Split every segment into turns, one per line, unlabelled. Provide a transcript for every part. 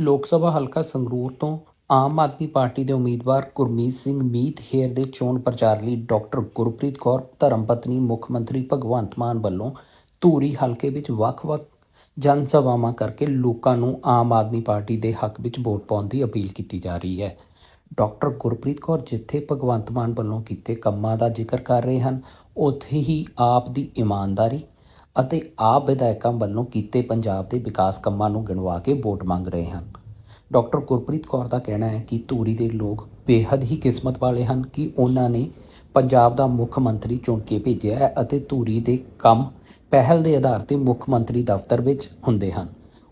ਲੋਕ ਸਭਾ ਹਲਕਾ ਸੰਗਰੂਰ ਤੋਂ ਆਮ ਆਦਮੀ ਪਾਰਟੀ ਦੇ ਉਮੀਦਵਾਰ ਗੁਰਮੀਤ ਸਿੰਘ ਮੀਤ ਹੇਰ ਦੇ ਚੋਣ ਪ੍ਰਚਾਰ ਲਈ ਡਾਕਟਰ ਗੁਰਪ੍ਰੀਤ ਕੌਰ, ਧਰਮਪਤਨੀ ਮੁੱਖ ਮੰਤਰੀ ਭਗਵੰਤ ਮਾਨ ਵੱਲੋਂ ਧੂਰੀ ਹਲਕੇ ਵਿੱਚ ਵੱਖ-ਵੱਖ ਜਨ ਸਭਾਵਾਂ ਕਰਕੇ ਲੋਕਾਂ ਨੂੰ ਆਮ ਆਦਮੀ ਪਾਰਟੀ ਦੇ ਹੱਕ ਵਿੱਚ ਵੋਟ ਪਾਉਣ ਦੀ ਅਪੀਲ ਕੀਤੀ ਜਾ ਰਹੀ ਹੈ। ਡਾਕਟਰ ਗੁਰਪ੍ਰੀਤ ਕੌਰ ਜਿੱਥੇ ਭਗਵੰਤ ਮਾਨ ਵੱਲੋਂ ਕੀਤੇ ਕੰਮਾਂ ਦਾ ਜ਼ਿਕਰ ਕਰ ਰਹੇ ਹਨ, ਉੱਥੇ ਹੀ ਆਪ ਦੀ ਇਮਾਨਦਾਰੀ ਅਤੇ ਆਪ ਵਿਧਾਇਕਾਂ ਵੱਲੋਂ ਕੀਤੇ ਪੰਜਾਬ ਦੇ ਵਿਕਾਸ ਕੰਮਾਂ ਨੂੰ ਗਿਣਵਾ ਕੇ ਵੋਟ ਮੰਗ ਰਹੇ ਹਨ। ਡਾਕਟਰ ਗੁਰਪ੍ਰੀਤ ਕੌਰ ਦਾ ਕਹਿਣਾ ਹੈ ਕਿ ਧੂਰੀ ਦੇ ਲੋਕ ਬੇਹੱਦ ਹੀ ਕਿਸਮਤ ਵਾਲੇ ਹਨ ਕਿ ਉਹਨਾਂ ਨੇ ਪੰਜਾਬ ਦਾ ਮੁੱਖ ਮੰਤਰੀ ਚੁਣ ਕੇ ਭੇਜਿਆ ਹੈ ਅਤੇ ਧੂਰੀ ਦੇ ਕੰਮ ਪਹਿਲ ਦੇ ਆਧਾਰ ਤੇ ਮੁੱਖ ਮੰਤਰੀ ਦਫ਼ਤਰ ਵਿੱਚ ਹੁੰਦੇ ਹਨ।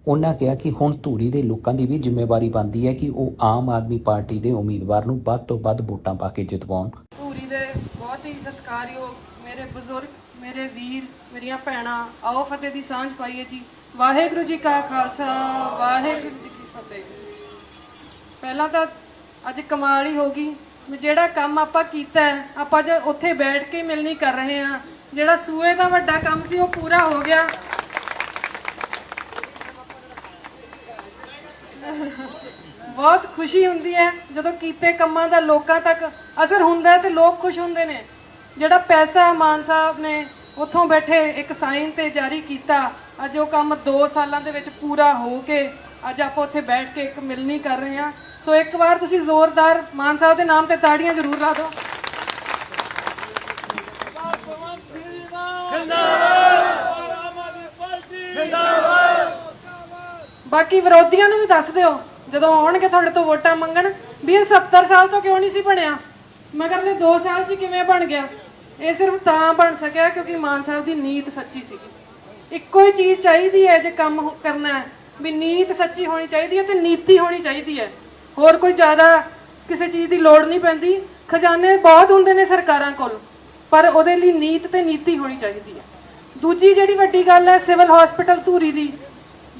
ਉਹਨਾਂ ਕਿਹਾ ਕਿ ਹੁਣ ਧੂਰੀ ਦੇ ਲੋਕਾਂ ਦੀ ਵੀ ਜ਼ਿੰਮੇਵਾਰੀ ਬਣਦੀ ਹੈ ਕਿ ਉਹ ਆਮ ਆਦਮੀ ਪਾਰਟੀ ਦੇ ਉਮੀਦਵਾਰ ਨੂੰ ਵੱਧ ਤੋਂ ਵੱਧ ਵੋਟਾਂ ਪਾ ਕੇ ਜਿਤਵਾਉਣ।
ਧੂਰੀ ਦੇ ਬਹੁਤ ਹੀ ਸਤਿਕਾਰਯੋਗ ਮੇਰੇ ਬਜ਼ੁਰਗ ਮੇਰੇ ਵੀਰ, ਮੇਰੀਆਂ ਭੈਣਾਂ, ਆਓ ਫਤਿਹ ਦੀ ਸਾਂਝ ਪਾਈਏ ਜੀ। ਵਾਹਿਗੁਰੂ ਜੀ ਕਾ ਖਾਲਸਾ, ਵਾਹਿਗੁਰੂ ਜੀ ਕੀ ਫਤਿਹ। ਪਹਿਲਾਂ ਤਾਂ ਅੱਜ ਕਮਾਲ ਹੀ ਹੋ ਗਈ ਜਿਹੜਾ ਕੰਮ ਆਪਾਂ ਕੀਤਾ ਆਪਾਂ ਜੇ ਉੱਥੇ ਬੈਠ ਕੇ ਮਿਲਣੀ ਕਰ ਰਹੇ ਹਾਂ, ਜਿਹੜਾ ਸੂਏ ਦਾ ਵੱਡਾ ਕੰਮ ਸੀ, ਉਹ ਪੂਰਾ ਹੋ ਗਿਆ। ਬਹੁਤ ਖੁਸ਼ੀ ਹੁੰਦੀ ਹੈ, ਜਦੋਂ ਕੀਤੇ ਕੰਮਾਂ ਦਾ ਲੋਕਾਂ ਤੱਕ ਅਸਰ ਹੁੰਦਾ ਹੈ ਤੇ ਲੋਕ ਖੁਸ਼ ਹੁੰਦੇ ਨੇ। ਜਿਹੜਾ ਪੈਸਾ ਮਾਨ ਸਾਹਿਬ ਨੇ ਉੱਥੋਂ ਬੈਠੇ ਇੱਕ ਸਾਈਨ ਤੇ ਜਾਰੀ ਕੀਤਾ, ਅੱਜ ਉਹ ਕੰਮ 2 ਸਾਲਾਂ ਦੇ ਵਿੱਚ ਪੂਰਾ ਹੋ ਕੇ ਅੱਜ ਆਪਾਂ ਉੱਥੇ ਬੈਠ ਕੇ ਇੱਕ ਮਿਲਣੀ ਕਰ ਰਹੇ ਹਾਂ। ਸੋ ਇੱਕ ਵਾਰ ਤੁਸੀਂ ਜ਼ੋਰਦਾਰ, ਮਾਨ ਸਾਹਿਬ ਦੇ ਨਾਮ ਤੇ ਤਾੜੀਆਂ ਜ਼ਰੂਰ ਲਾ ਦਿਓ। ਬਾਕੀ ਵਿਰੋਧੀਆਂ ਨੂੰ ਵੀ ਦੱਸ ਦਿਓ, ਜਦੋਂ ਆਉਣਗੇ ਤੁਹਾਡੇ ਤੋਂ ਵੋਟਾਂ ਮੰਗਣ, ਵੀ ਇਹ 70 ਸਾਲ ਤੋਂ ਕਿਉਂ ਨਹੀਂ ਸੀ ਬਣਿਆ? ਮਗਰ ਮਗਰਲੇ 2 ਸਾਲ 'ਚ ਕਿਵੇਂ ਬਣ ਗਿਆ? ਇਹ ਸਿਰਫ ਤਾਂ ਬਣ ਸਕਿਆ ਕਿਉਂਕਿ ਮਾਨ ਸਾਹਿਬ ਦੀ ਨੀਤ ਸੱਚੀ ਸੀਗੀ। ਇੱਕੋ ਹੀ ਚੀਜ਼ ਚਾਹੀਦੀ ਹੈ ਜੇ ਕੰਮ ਕਰਨਾ ਹੈ, ਵੀ ਨੀਤ ਸੱਚੀ ਹੋਣੀ ਚਾਹੀਦੀ ਹੈ ਤੇ ਨੀਤੀ ਹੋਣੀ ਚਾਹੀਦੀ ਹੈ। ਹੋਰ ਕੋਈ ਜ਼ਿਆਦਾ ਕਿਸੇ ਚੀਜ਼ ਦੀ ਲੋੜ ਨਹੀਂ ਪੈਂਦੀ। ਖਜ਼ਾਨੇ ਬਹੁਤ ਹੁੰਦੇ ਨੇ ਸਰਕਾਰਾਂ ਕੋਲ, ਪਰ ਉਹਦੇ ਲਈ ਨੀਤ ਤੇ ਨੀਤੀ ਹੋਣੀ ਚਾਹੀਦੀ ਹੈ। ਦੂਜੀ ਜਿਹੜੀ ਵੱਡੀ ਗੱਲ ਹੈ, ਸਿਵਲ ਹਸਪੀਟਲ ਧੂਰੀ ਦੀ,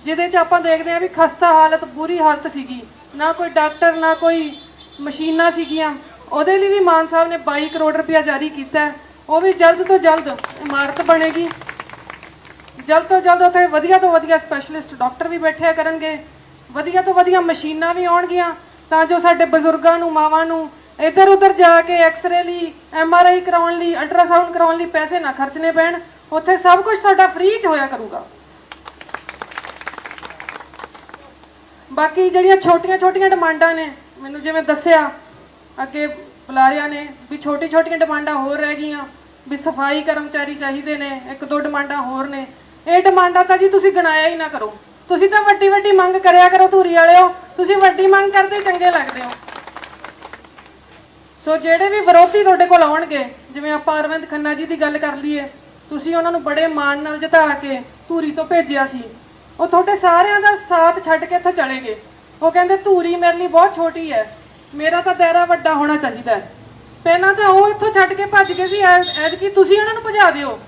ਜਿਹਦੇ 'ਚ ਆਪਾਂ ਦੇਖਦੇ ਹਾਂ ਵੀ ਖਸਤਾ ਹਾਲਤ ਬੁਰੀ ਹਾਲਤ ਸੀਗੀ। ਨਾ ਕੋਈ ਡਾਕਟਰ, ਨਾ ਕੋਈ ਮਸ਼ੀਨਾਂ ਸੀਗੀਆਂ। ਉਹਦੇ ਲਈ ਵੀ ਮਾਨ ਸਾਹਿਬ ਨੇ 22 ਕਰੋੜ ਰੁਪਇਆ ਜਾਰੀ ਕੀਤਾ ਉਹ ਵੀ ਜਲਦ ਤੋਂ ਜਲਦ ਇਮਾਰਤ ਬਣੇਗੀ। ਜਲਦ ਤੋਂ ਜਲਦ ਉੱਥੇ ਵਧੀਆ ਤੋਂ ਵਧੀਆ ਸਪੈਸ਼ਲਿਸਟ ਡਾਕਟਰ ਵੀ ਬੈਠਿਆ ਕਰਨਗੇ। ਵਧੀਆ ਤੋਂ ਵਧੀਆ ਮਸ਼ੀਨਾਂ ਵੀ ਆਉਣਗੀਆਂ ਤਾਂ ਜੋ ਸਾਡੇ ਬਜ਼ੁਰਗਾਂ ਨੂੰ, ਮਾਵਾਂ ਨੂੰ ਇੱਧਰ ਉੱਧਰ ਜਾ ਕੇ ਐਕਸ-ਰੇ ਲਈ ਐਮ-ਆਰ-ਆਈ ਕਰਾਉਣ ਲਈ ਅਲਟਰਾਸਾਊਂਡ ਕਰਾਉਣ ਲਈ ਪੈਸੇ ਨਾ ਖਰਚਣੇ ਪੈਣ। ਉੱਥੇ ਸਭ ਕੁਝ ਤੁਹਾਡਾ ਫ੍ਰੀ 'ਚ ਹੋਇਆ ਕਰੂਗਾ। ਬਾਕੀ ਜਿਹੜੀਆਂ ਛੋਟੀਆਂ-ਛੋਟੀਆਂ ਡਿਮਾਂਡਾਂ ਨੇ, ਮੈਨੂੰ ਜਿਵੇਂ ਦੱਸਿਆ, ਅੱਗੇ ਬੁਲਾਰਿਆਂ ਨੇ ਵੀ ਛੋਟੀ-ਛੋਟੀਆਂ ਡਿਮਾਂਡਾਂ ਹੋਰ ਰਹਿ ਗਈਆਂ। ਵੀ ਸਫ਼ਾਈ ਕਰਮਚਾਰੀ ਚਾਹੀਦੇ ਨੇ, ਇੱਕ ਦੋ ਡਿਮਾਂਡਾਂ ਹੋਰ ਨੇ। ਇਹ ਡਿਮਾਂਡਾਂ ਤਾਂ ਜੀ ਤੁਸੀਂ ਗਣਾਇਆ ਹੀ ਨਾ ਕਰੋ। ਤੁਸੀਂ ਤਾਂ ਵੱਡੀ-ਵੱਡੀ ਮੰਗ ਕਰਿਆ ਕਰੋ ਧੂਰੀ ਵਾਲਿਓ। ਤੁਸੀਂ ਵੱਡੀ ਮੰਗ ਕਰਦੇ ਚੰਗੇ ਲੱਗਦੇ ਹੋ। ਸੋ ਜਿਹੜੇ ਵੀ ਵਿਰੋਧੀ ਤੁਹਾਡੇ ਕੋਲ ਆਉਣਗੇ, ਜਿਵੇਂ ਆਪਾਂ ਅਰਵਿੰਦ ਖੰਨਾ ਜੀ ਦੀ ਗੱਲ ਕਰ ਲਈਏ, ਤੁਸੀਂ ਉਹਨਾਂ ਨੂੰ ਬੜੇ ਮਾਣ ਨਾਲ ਜਿਤਾ ਕੇ ਧੂਰੀ ਤੋਂ ਭੇਜਿਆ ਸੀ। ਉਹ ਤੁਹਾਡੇ ਸਾਰਿਆਂ ਦਾ ਸਾਥ ਛੱਡ ਕੇ ਇੱਥੋਂ ਚਲੇ ਗਏ। ਉਹ ਕਹਿੰਦੇ ਧੂਰੀ ਮੇਰੇ ਲਈ ਬਹੁਤ ਛੋਟੀ ਹੈ। ਮੇਰਾ ਤਾਂ ਦਾਇਰਾ ਵੱਡਾ ਹੋਣਾ ਚਾਹੀਦਾ ਹੈ। ਪਹਿਲਾਂ ਤਾਂ ਉਹ ਇੱਥੋਂ ਛੱਡ ਕੇ ਭੱਜ ਗਏ ਸੀ ਐਤਕੀ ਤੁਸੀਂ ਉਹਨਾਂ ਨੂੰ ਭਜਾ ਦਿਓ।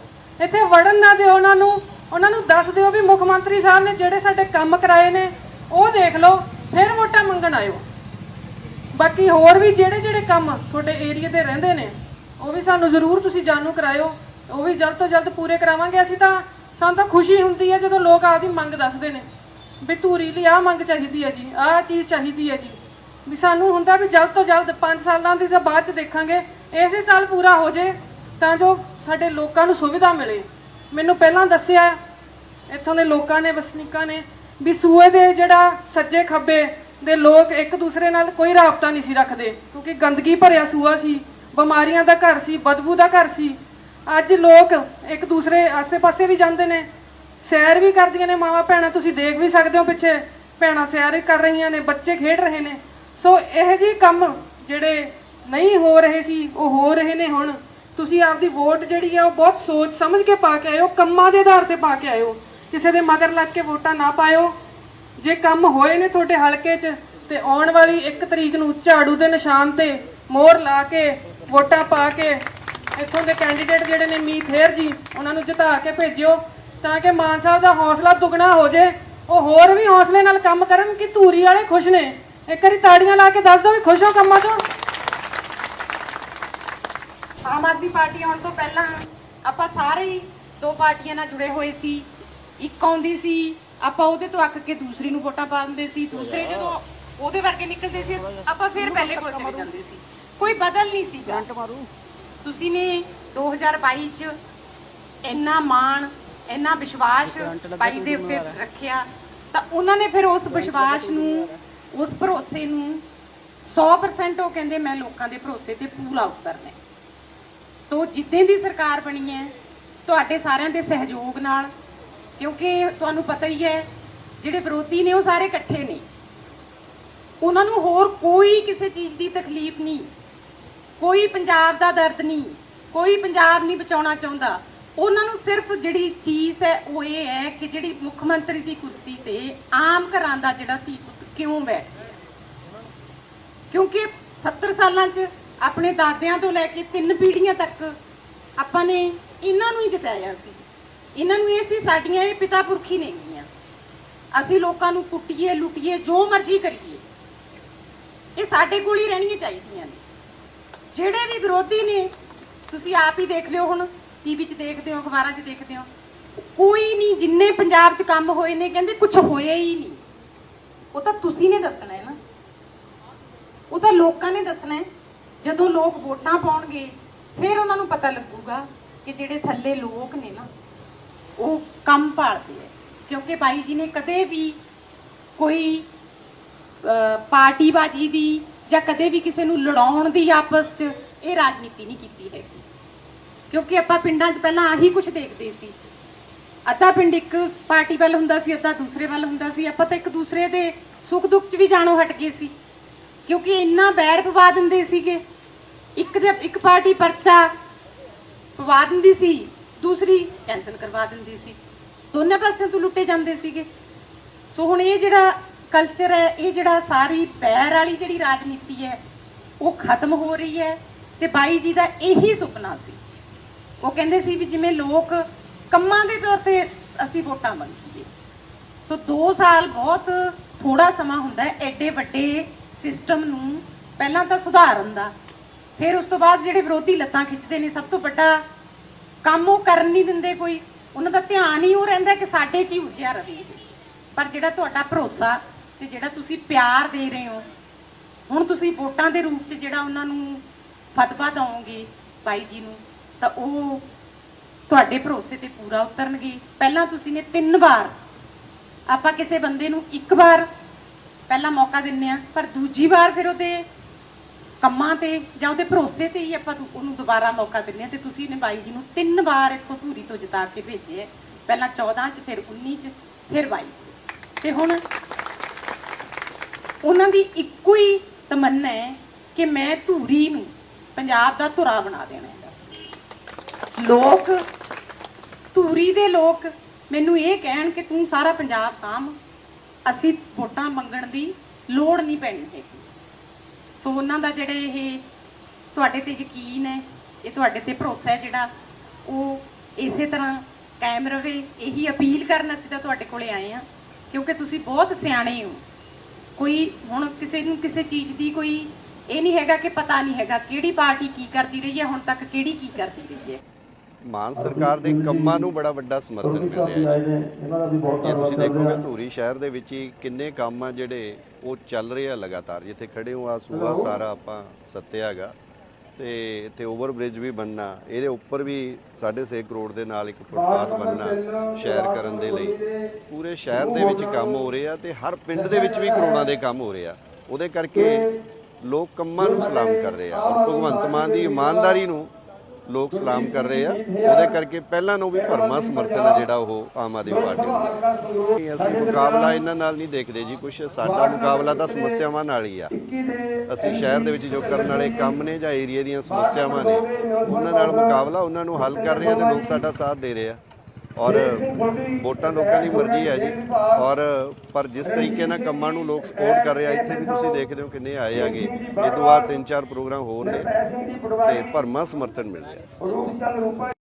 ਇੱਥੇ ਵੜਨ ਨਾ ਦਿਓ ਉਹਨਾਂ ਨੂੰ। ਉਹਨਾਂ ਨੂੰ ਦੱਸ ਦਿਓ ਵੀ ਮੁੱਖ ਮੰਤਰੀ ਸਾਹਿਬ ਨੇ ਜਿਹੜੇ ਸਾਡੇ ਕੰਮ ਕਰਾਏ ਨੇ, ਉਹ ਦੇਖ ਲਓ, ਫਿਰ ਵੋਟਾਂ ਮੰਗਣ ਆਇਓ। ਬਾਕੀ ਹੋਰ ਵੀ ਜਿਹੜੇ ਜਿਹੜੇ ਕੰਮ ਤੁਹਾਡੇ ਏਰੀਆ ਦੇ ਰਹਿੰਦੇ ਨੇ, ਉਹ ਵੀ ਸਾਨੂੰ ਜ਼ਰੂਰ ਤੁਸੀਂ ਜਾਣੂ ਕਰਾਇਓ। ਉਹ ਵੀ ਜਲਦ ਤੋਂ ਜਲਦ ਪੂਰੇ ਕਰਾਵਾਂਗੇ। ਅਸੀਂ ਤਾਂ ਸਾਨੂੰ ਤਾਂ ਖੁਸ਼ੀ ਹੁੰਦੀ ਹੈ ਜਦੋਂ ਲੋਕ ਆਪਦੀ ਮੰਗ ਦੱਸਦੇ ਨੇ, ਵੀ ਧੂਰੀ ਲਈ ਆਹ ਮੰਗ ਚਾਹੀਦੀ ਹੈ ਜੀ, ਆਹ ਚੀਜ਼ ਚਾਹੀਦੀ ਹੈ ਜੀ। ਵੀ ਸਾਨੂੰ ਹੁੰਦਾ ਵੀ ਜਲਦ ਤੋਂ ਜਲਦ 5 ਸਾਲਾਂ ਦੀ ਤਾਂ ਬਾਅਦ ਚ ਦੇਖਾਂਗੇ, ਇਸੇ ਸਾਲ ਪੂਰਾ ਹੋ ਜੇ, ਤਾਂ ਜੋ ਸਾਡੇ ਲੋਕਾਂ ਨੂੰ ਸੁਵਿਧਾ ਮਿਲੇ। ਮੈਨੂੰ ਪਹਿਲਾਂ ਦੱਸਿਆ, ਇੱਥੋਂ ਦੇ ਲੋਕਾਂ ਨੇ, ਵਸਨੀਕਾਂ ਨੇ, ਵੀ ਸੂਏ ਦੇ ਜਿਹੜਾ ਸੱਜੇ ਖੱਬੇ ਦੇ ਲੋਕ ਇੱਕ ਦੂਸਰੇ ਨਾਲ ਕੋਈ ਰਾਬਤਾ ਨਹੀਂ ਸੀ ਰੱਖਦੇ, ਕਿਉਂਕਿ ਗੰਦਗੀ ਭਰਿਆ ਸੂਆ ਸੀ, ਬਿਮਾਰੀਆਂ ਦਾ ਘਰ ਸੀ, ਬਦਬੂ ਦਾ ਘਰ ਸੀ। ਅੱਜ ਲੋਕ ਇੱਕ ਦੂਸਰੇ ਆਸੇ-ਪਾਸੇ ਵੀ ਜਾਂਦੇ ਨੇ। ਸੈਰ ਵੀ ਕਰਦੀਆਂ ਨੇ ਮਾਵਾ ਭੈਣਾਂ ਤੁਸੀਂ ਦੇਖ ਵੀ ਸਕਦੇ ਹੋ ਪਿੱਛੇ, ਭੈਣਾਂ ਸੈਰ ਕਰ ਰਹੀਆਂ ਨੇ, ਬੱਚੇ ਖੇਡ ਰਹੇ ਨੇ। ਸੋ ਇਹ ਜਿਹੇ ਕੰਮ ਜਿਹੜੇ ਨਹੀਂ ਹੋ ਰਹੇ ਸੀ, ਉਹ ਹੋ ਰਹੇ ਨੇ ਹੁਣ। ਤੁਸੀਂ ਆਪਦੀ ਵੋਟ ਜਿਹੜੀ ਆ, ਉਹ ਬਹੁਤ ਸੋਚ ਸਮਝ ਕੇ ਪਾ ਕੇ ਆਇਓ, ਕੰਮਾਂ ਦੇ ਆਧਾਰ ਤੇ ਪਾ ਕੇ ਆਇਓ। ਕਿਸੇ ਦੇ ਮਗਰ ਲੱਗ ਕੇ ਵੋਟਾਂ ਨਾ ਪਾਇਓ। ਜੇ ਕੰਮ ਹੋਏ ਨੇ ਤੁਹਾਡੇ ਹਲਕੇ 'ਚ, ਤੇ ਆਉਣ ਵਾਲੀ 1 ਤਰੀਕ ਨੂੰ ਝਾੜੂ ਦੇ ਨਿਸ਼ਾਨ ਤੇ ਮੋਹਰ ਲਾ ਕੇ, ਵੋਟਾਂ ਪਾ ਕੇ, ਇੱਥੋਂ ਦੇ ਕੈਂਡੀਡੇਟ ਜਿਹੜੇ ਨੇ ਮੀਤ ਹੇਰ ਜੀ, ਉਹਨਾਂ ਨੂੰ ਜਿਤਾ ਕੇ ਭੇਜਿਓ, ਤਾਂ ਕਿ ਮਾਨ ਸਾਹਿਬ ਦਾ ਹੌਸਲਾ ਦੁੱਗਣਾ ਹੋ ਜੇ। ਉਹ ਹੋਰ ਵੀ ਹੌਸਲੇ ਨਾਲ ਕੰਮ ਕਰਨ ਕਿ ਧੂਰੀ ਵਾਲੇ ਖੁਸ਼ ਨੇ। ਇੱਕ ਵਾਰੀ ਤਾੜੀਆਂ ਲਾ ਕੇ ਦੱਸ ਦਿਓ ਵੀ ਖੁਸ਼ ਹੋ ਕੰਮਾਂ ਤੋਂ
ਆਮ ਆਦਮੀ ਪਾਰਟੀ ਆਉਣ ਤੋਂ ਪਹਿਲਾਂ ਆਪਾਂ ਸਾਰੇ ਹੀ ਦੋ ਪਾਰਟੀਆਂ ਨਾਲ ਜੁੜੇ ਹੋਏ ਸੀ। ਇੱਕ ਆਉਂਦੀ ਸੀ ਆਪਾਂ ਉਹਦੇ ਤੋਂ ਅੱਕ ਕੇ ਦੂਸਰੀ ਨੂੰ ਵੋਟਾਂ ਪਾ ਦਿੰਦੇ ਸੀ। ਦੂਸਰੇ ਜਦੋਂ ਉਹਦੇ ਵਰਗੇ ਨਿਕਲਦੇ ਸੀ ਆਪਾਂ ਫਿਰ ਪਹਿਲੇ ਕੋਲ ਚਲੇ ਜਾਂਦੇ ਸੀ। ਕੋਈ ਬਦਲ ਨਹੀਂ ਸੀਗਾ। ਤੁਸੀਂ ਨੇ 2022 ਚ ਇੰਨਾ ਮਾਣ ਇੰਨਾ ਵਿਸ਼ਵਾਸ ਬਾਈ ਦੇ ਉੱਤੇ ਰੱਖਿਆ ਤਾਂ ਉਹਨਾਂ ਨੇ ਫਿਰ ਉਸ ਵਿਸ਼ਵਾਸ ਨੂੰ ਉਸ ਭਰੋਸੇ ਨੂੰ 100% ਉਹ ਕਹਿੰਦੇ ਮੈਂ ਲੋਕਾਂ ਦੇ ਭਰੋਸੇ ਤੇ ਪੂਰਾ ਉਤਰਨਾ ਹੈ। ਸੋ ਜਿੱਦਾਂ ਦੀ ਸਰਕਾਰ ਬਣੀ ਹੈ, ਤੁਹਾਡੇ ਸਾਰਿਆਂ ਦੇ ਸਹਿਯੋਗ ਨਾਲ, ਕਿਉਂਕਿ ਤੁਹਾਨੂੰ ਪਤਾ ਹੀ ਹੈ, ਜਿਹੜੇ ਵਿਰੋਧੀ ਨੇ ਉਹ ਸਾਰੇ ਇਕੱਠੇ ਨੇ। ਉਹਨਾਂ ਨੂੰ ਹੋਰ ਕੋਈ ਕਿਸੇ ਚੀਜ਼ ਦੀ ਤਕਲੀਫ ਨਹੀਂ। ਕੋਈ ਪੰਜਾਬ ਦਾ ਦਰਦ ਨਹੀਂ, ਕੋਈ ਪੰਜਾਬ ਨਹੀਂ ਬਚਾਉਣਾ ਚਾਹੁੰਦਾ। ਉਹਨਾਂ ਨੂੰ ਸਿਰਫ ਜਿਹੜੀ ਚੀਜ਼ ਹੈ, ਉਹ ਇਹ ਹੈ ਕਿ ਜਿਹੜੀ ਮੁੱਖ ਮੰਤਰੀ ਦੀ ਕੁਰਸੀ ਤੇ ਆਮ ਘਰਾਂ ਦਾ ਜਿਹੜਾ ਧੀ ਪੁੱਤ ਕਿਉਂ ਬੈਠ ਕਿਉਂਕਿ 70 ਸਾਲਾਂ 'ਚ ਆਪਣੇ ਦਾਦਿਆਂ ਤੋਂ ਲੈ ਕੇ ਤਿੰਨ ਪੀੜ੍ਹੀਆਂ ਤੱਕ ਆਪਾਂ ਨੇ ਇਹਨਾਂ ਨੂੰ ਹੀ ਜਿਤਾਇਆ ਸੀ। ਇਹਨਾਂ ਨੂੰ ਇਹ ਸੀ ਸਾਡੀਆਂ ਇਹ ਪਿਤਾ ਪੁਰਖੀ ਨੇ ਗੀਆਂ ਅਸੀਂ ਲੋਕਾਂ ਨੂੰ ਕੁੱਟੀਏ, ਲੁੱਟੀਏ, ਜੋ ਮਰਜ਼ੀ ਕਰੀਏ। ਇਹ ਸਾਡੇ ਕੋਲ ਹੀ ਰਹਿਣੀਆਂ ਚਾਹੀਦੀਆਂ ਨੇ। ਜਿਹੜੇ ਵੀ ਵਿਰੋਧੀ ਨੇ, ਤੁਸੀਂ ਆਪ ਹੀ ਦੇਖ ਲਿਓ ਹੁਣ ਟੀਵੀ 'ਚ ਦੇਖਦੇ ਹੋ, ਅਖਬਾਰਾਂ 'ਚ ਦੇਖਦੇ ਹੋ। ਕੋਈ ਨਹੀਂ, ਜਿੰਨੇ ਪੰਜਾਬ 'ਚ ਕੰਮ ਹੋਏ ਨੇ, ਕਹਿੰਦੇ ਕੁਝ ਹੋਇਆ ਹੀ ਨਹੀਂ। ਉਹ ਤਾਂ ਤੁਸੀਂ ਨੇ ਦੱਸਣਾ ਹੈ ਨਾ। ਉਹ ਤਾਂ ਲੋਕਾਂ ਨੇ ਦੱਸਣਾ ਹੈ। ਜਦੋਂ ਲੋਕ ਵੋਟਾਂ ਪਾਉਣਗੇ ਫਿਰ ਉਹਨਾਂ ਨੂੰ ਪਤਾ ਲੱਗੂਗਾ ਕਿ ਜਿਹੜੇ ਥੱਲੇ ਲੋਕ ਨੇ ਨਾ ਉਹ ਕੰਮ ਭਾਲਦੇ ਹੈ। ਕਿਉਂਕਿ ਬਾਈ ਜੀ ਨੇ ਕਦੇ ਵੀ ਕੋਈ ਅਹ, ਪਾਰਟੀਬਾਜ਼ੀ ਦੀ ਜਾਂ ਕਦੇ ਵੀ ਕਿਸੇ ਨੂੰ ਲੜਾਉਣ ਦੀ ਆਪਸ 'ਚ ਇਹ ਰਾਜਨੀਤੀ ਨਹੀਂ ਕੀਤੀ ਹੈਗੀ। ਕਿਉਂਕਿ ਆਪਾਂ ਪਿੰਡਾਂ 'ਚ ਪਹਿਲਾਂ ਆਹੀ ਕੁਝ ਦੇਖਦੇ ਸੀ। ਅੱਧਾ ਪਿੰਡ ਇੱਕ ਪਾਰਟੀ ਵੱਲ ਹੁੰਦਾ ਸੀ, ਅੱਧਾ ਦੂਸਰੇ ਵੱਲ ਹੁੰਦਾ ਸੀ। ਆਪਾਂ ਤਾਂ ਇੱਕ ਦੂਸਰੇ ਦੇ ਸੁੱਖ ਦੁੱਖ 'ਚ ਵੀ ਜਾਣੋ ਹਟ ਗਏ ਸੀ। ਕਿਉਂਕਿ ਇੰਨਾ ਬੈਰ ਪਵਾ ਦਿੰਦੇ ਸੀਗੇ। ਇੱਕ ਦੇ, ਇੱਕ ਪਾਰਟੀ ਪਰਚਾ ਪਵਾ ਦਿੰਦੀ ਸੀ, ਦੂਸਰੀ ਕੈਨਸਲ ਕਰਵਾ ਦਿੰਦੀ ਸੀ। ਦੋਨੇ ਪਾਸਿਆਂ ਤੋਂ ਲੁੱਟੇ ਜਾਂਦੇ ਸੀਗੇ। ਸੋ ਹੁਣ ਇਹ ਜਿਹੜਾ ਕਲਚਰ ਹੈ, ਇਹ ਜਿਹੜਾ ਸਾਰੀ ਪੈਰ ਵਾਲੀ ਜਿਹੜੀ ਰਾਜਨੀਤੀ ਹੈ, ਉਹ ਖਤਮ ਹੋ ਰਹੀ ਹੈ ਤੇ ਬਾਈ ਜੀ ਦਾ ਇਹੀ ਸੁਪਨਾ ਸੀ। ਉਹ ਕਹਿੰਦੇ ਸੀ ਵੀ ਜਿਵੇਂ ਲੋਕ ਕੰਮਾਂ ਦੇ ਤੌਰ ਤੇ ਅਸੀਂ ਵੋਟਾਂ ਮੰਗੀਏ। ਸੋ 2 ਸਾਲ ਬਹੁਤ ਥੋੜਾ ਸਮਾਂ ਹੁੰਦਾ ਹੈ, ਐਡੇ ਵੱਡੇ ਸਿਸਟਮ ਨੂੰ ਪਹਿਲਾਂ ਤਾਂ ਸੁਧਾਰਨ ਦਾ। ਫਿਰ ਉਸ ਤੋਂ ਬਾਅਦ ਜਿਹੜੇ ਵਿਰੋਧੀ ਲੱਤਾਂ ਖਿੱਚਦੇ ਨੇ, ਸਭ ਤੋਂ ਵੱਡਾ ਕੰਮ ਉਹ ਕਰਨ ਨਹੀਂ ਦਿੰਦੇ ਕੋਈ। ਉਹਨਾਂ ਦਾ ਧਿਆਨ ਹੀ ਉਹ ਰਹਿੰਦਾ ਕਿ ਸਾਡੇ 'ਚ ਹੀ ਉਲਝਿਆ ਰਹੇ ਪਰ ਜਿਹੜਾ ਤੁਹਾਡਾ ਭਰੋਸਾ ਤੇ ਜਿਹੜਾ ਤੁਸੀਂ ਪਿਆਰ ਦੇ ਰਹੇ ਹੋ, ਹੁਣ ਤੁਸੀਂ ਵੋਟਾਂ ਦੇ ਰੂਪ 'ਚ ਜਿਹੜਾ ਉਹਨਾਂ ਨੂੰ ਫਤਵਾ ਦਵੋਗੇ ਬਾਈ ਜੀ ਨੂੰ, ਤਾਂ ਉਹ ਤੁਹਾਡੇ ਭਰੋਸੇ ਤੇ ਪੂਰਾ ਉਤਰਨਗੇ। ਪਹਿਲਾਂ ਤੁਸੀਂ ਨੇ ਤਿੰਨ ਵਾਰ ਆਪਾਂ ਕਿਸੇ ਬੰਦੇ ਨੂੰ ਇੱਕ ਵਾਰ ਪਹਿਲਾ ਮੌਕਾ ਦਿੰਨੇ ਆ, ਪਰ ਦੂਜੀ ਵਾਰ ਫਿਰ ਉਹਦੇ ਕੰਮਾਂ ਤੇ ਜਾਂ ਉਹਦੇ ਭਰੋਸੇ ਤੇ ਹੀ ਆਪਾਂ ਉਹਨੂੰ ਦੁਬਾਰਾ ਮੌਕਾ ਦਿੰਨੇ ਆ ਤੇ ਤੁਸੀਂ ਨੇ ਬਾਈ ਜੀ ਨੂੰ ਤਿੰਨ ਵਾਰ ਇੱਥੋਂ ਧੂਰੀ ਤੋਂ ਜਿਤਾ ਕੇ ਭੇਜੇ ਹੈ ਪਹਿਲਾਂ 14 ਚ, ਫਿਰ 19 ਚ, ਫਿਰ 22 ਚ। ਤੇ ਹੁਣ ਉਹਨਾਂ ਦੀ ਇੱਕੋ ਹੀ ਤਮੰਨਾ ਹੈ ਕਿ ਮੈਂ ਧੂਰੀ ਨੂੰ ਪੰਜਾਬ ਦਾ ਧੁਰਾ ਬਣਾ ਦੇਣਾ ਲੋਕ, ਧੂਰੀ ਦੇ ਲੋਕ, ਮੈਨੂੰ ਇਹ ਕਹਿਣ ਕਿ ਤੂੰ ਸਾਰਾ ਪੰਜਾਬ ਸਾਂਭ। ਅਸੀਂ ਵੋਟਾਂ ਮੰਗਣ ਦੀ ਲੋੜ ਨਹੀਂ ਪੈਣੀ ਹੈਗੀ। ਸੋ ਉਹਨਾਂ ਦਾ ਜਿਹੜੇ ਇਹ ਤੁਹਾਡੇ ਤੇ ਯਕੀਨ ਹੈ, ਇਹ ਤੁਹਾਡੇ ਤੇ ਭਰੋਸਾ ਹੈ ਜਿਹੜਾ, ਉਹ ਇਸੇ ਤਰ੍ਹਾਂ ਕਾਇਮ ਰਵੇ। ਇਹੀ ਅਪੀਲ ਕਰਨ ਅਸੀਂ ਤਾਂ ਤੁਹਾਡੇ ਕੋਲੇ ਆਏ ਆ ਕਿਉਂਕਿ ਤੁਸੀਂ ਬਹੁਤ ਸਿਆਣੇ ਹੋ। ਕੋਈ ਹੁਣ ਕਿਸੇ ਨੂੰ ਕਿਸੇ ਚੀਜ਼ ਦੀ ਕੋਈ ਇਹ ਨਹੀਂ ਹੈਗਾ ਕਿ ਪਤਾ ਨਹੀਂ ਹੈਗਾ ਕਿਹੜੀ ਪਾਰਟੀ ਕੀ ਕਰਦੀ ਰਹੀ ਹੈ, ਹੁਣ ਤੱਕ ਕਿਹੜੀ ਕੀ ਕਰਦੀ ਰਹੀ ਹੈ।
ਮਾਨ ਸਰਕਾਰ ਦੇ ਕੰਮਾਂ ਨੂੰ ਬੜਾ ਵੱਡਾ ਸਮਰਥਨ ਮਿਲ ਰਿਹਾ ਹੈ। ਜੇ ਤੁਸੀਂ ਦੇਖੋਗੇ ਧੂਰੀ ਸ਼ਹਿਰ ਦੇ ਵਿੱਚ ਹੀ ਕਿੰਨੇ ਕੰਮ ਆ ਜਿਹੜੇ ਉਹ ਚੱਲ ਰਹੇ ਆ ਲਗਾਤਾਰ ਜਿੱਥੇ ਖੜੇ ਹੋ ਆ ਸੂਆ ਸਾਰਾ ਆਪਾਂ ਸੱਤਿਆ ਹੈਗਾ ਤੇ ਇੱਥੇ ਓਵਰ ਬ੍ਰਿਜ ਵੀ ਬਣਨਾ ਇਹਦੇ ਉੱਪਰ ਵੀ 6.5 ਕਰੋੜ ਦੇ ਨਾਲ ਇੱਕ ਫੁੱਟਪਾਥ ਬਣਨਾ ਸ਼ਹਿਰ ਕਰਨ ਦੇ ਲਈ। ਪੂਰੇ ਸ਼ਹਿਰ ਦੇ ਵਿੱਚ ਕੰਮ ਹੋ ਰਹੇ ਆ ਤੇ ਹਰ ਪਿੰਡ ਦੇ ਵਿੱਚ ਵੀ ਕਰੋੜਾਂ ਦੇ ਕੰਮ ਹੋ ਰਹੇ ਆ। ਉਹਦੇ ਕਰਕੇ ਲੋਕ ਕੰਮਾਂ ਨੂੰ ਸਲਾਮ ਕਰ ਰਹੇ ਆ। ਔਰ ਭਗਵੰਤ ਮਾਨ ਦੀ ਇਮਾਨਦਾਰੀ ਨੂੰ ਲੋਕ ਸਲਾਮ ਕਰ ਰਹੇ ਆ। ਉਹਦੇ ਕਰਕੇ ਪਹਿਲਾਂ ਨੂੰ ਵੀ ਭਰਮਾ ਸਮਰਥਨ ਹੈ ਜਿਹੜਾ ਉਹ ਆਮ ਆਦਮੀ ਪਾਰਟੀ ਨੂੰ। ਹੈ। ਅਸੀਂ ਮੁਕਾਬਲਾ ਇਹਨਾਂ ਨਾਲ ਨਹੀਂ ਦੇਖਦੇ ਜੀ ਕੁਝ ਸਾਡਾ ਮੁਕਾਬਲਾ ਤਾਂ ਸਮੱਸਿਆਵਾਂ ਨਾਲ ਹੀ ਆ। ਅਸੀਂ ਸ਼ਹਿਰ ਦੇ ਵਿੱਚ ਜੋ ਕਰਨ ਵਾਲੇ ਕੰਮ ਨੇ ਜਾਂ ਏਰੀਆ ਦੀਆਂ ਸਮੱਸਿਆਵਾਂ ਨੇ ਉਹਨਾਂ ਨਾਲ ਮੁਕਾਬਲਾ ਉਹਨਾਂ ਨੂੰ ਹੱਲ ਕਰ ਰਹੇ ਆ ਤੇ ਲੋਕ ਸਾਡਾ ਸਾਥ ਦੇ ਰਹੇ ਆ। ਔਰ ਵੋਟਾਂ ਲੋਕਾਂ ਦੀ ਮਰਜ਼ੀ ਹੈ ਜੀ। ਔਰ ਪਰ ਜਿਸ ਤਰੀਕੇ ਨਾਲ ਕੰਮਾਂ ਨੂੰ ਲੋਕ ਸਪੋਰਟ ਕਰ ਰਹੇ ਆ, ਇੱਥੇ ਵੀ ਤੁਸੀਂ ਦੇਖਦੇ ਹੋ ਕਿੰਨੇ ਆਏ ਆਗੇ ਇਹ ਤੋਂ ਬਾਅਦ ਤਿੰਨ ਚਾਰ ਪ੍ਰੋਗਰਾਮ ਹੋਰ ਨੇ ਤੇ ਭਰਮਾ ਸਮਰਥਨ ਮਿਲ ਰਿਹਾ।